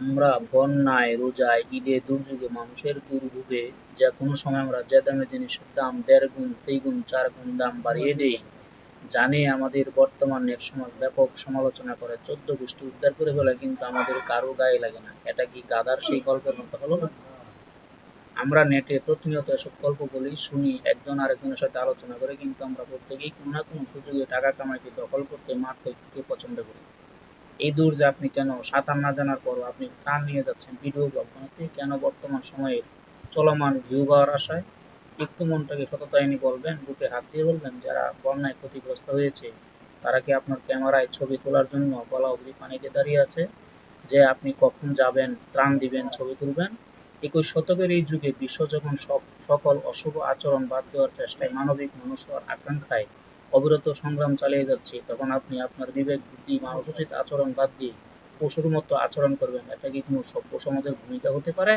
আমরা বন্যায়, রোজায়, ঈদে, দুর্যোগে, মানুষের দুর্ভোগে যে কোনো সময় আমরা যে দামে জিনিসের দাম দেড় গুণ, দ্বিগুণ, চার গুণ দাম বাড়িয়ে দেই জানি আমাদের বর্তমান নেট সমাজ ব্যাপক সমালোচনা করে চোদ্দ গোষ্ঠী উদ্ধার করে ফেলে কিন্তু আমাদের কারও গায়ে লাগে না। এটা কি গাদার সেই গল্পের মতো হলো না? আমরা নেটে প্রতিনিয়ত এসব গল্প বলি শুনি একজন আরেকজনের সাথে আলোচনা করে কিন্তু আমরা প্রত্যেকেই কোনো না কোনো সুযোগে টাকা কামাইতে দখল করতে মারতে পছন্দ করি। এই দূর যে আপনি কেন সাঁতার না জানার পরও আপনি প্রাণ নিয়ে যাচ্ছেন? ভিডিও ব্লগ বানাতে কেন বর্তমান সময়ে চলমান ভিউ আশায় একটু মনটাকে সততায়নি বলবেন, বুকে হাত দিয়ে বলবেন, যারা বন্যায় ক্ষতিগ্রস্ত হয়েছে, তারা কি আপনার ক্যামেরায় ছবি তোলার জন্য গলা অবধি পানিতে দাঁড়িয়ে আছে? যে আপনি কখন যাবেন, ত্রাণ দিবেন, ছবি তুলবেন? একুশ শতকের এই যুগে বিশ্ব যখন সকল অশুভ আচরণ বাদ দেওয়ার চেষ্টায় মানবিক মানুষ হওয়ার আকাঙ্ক্ষায় অবিরত সংগ্রাম চালিয়ে যাচ্ছি। তখন আপনি আপনার বিবেক, বুদ্ধি মানসোচিত আচরণ বাদ দিয়ে পশুর মতো আচরণ করবেন। এটা কি কোনো সভ্য সমাজের ভূমিকা হতে পারে?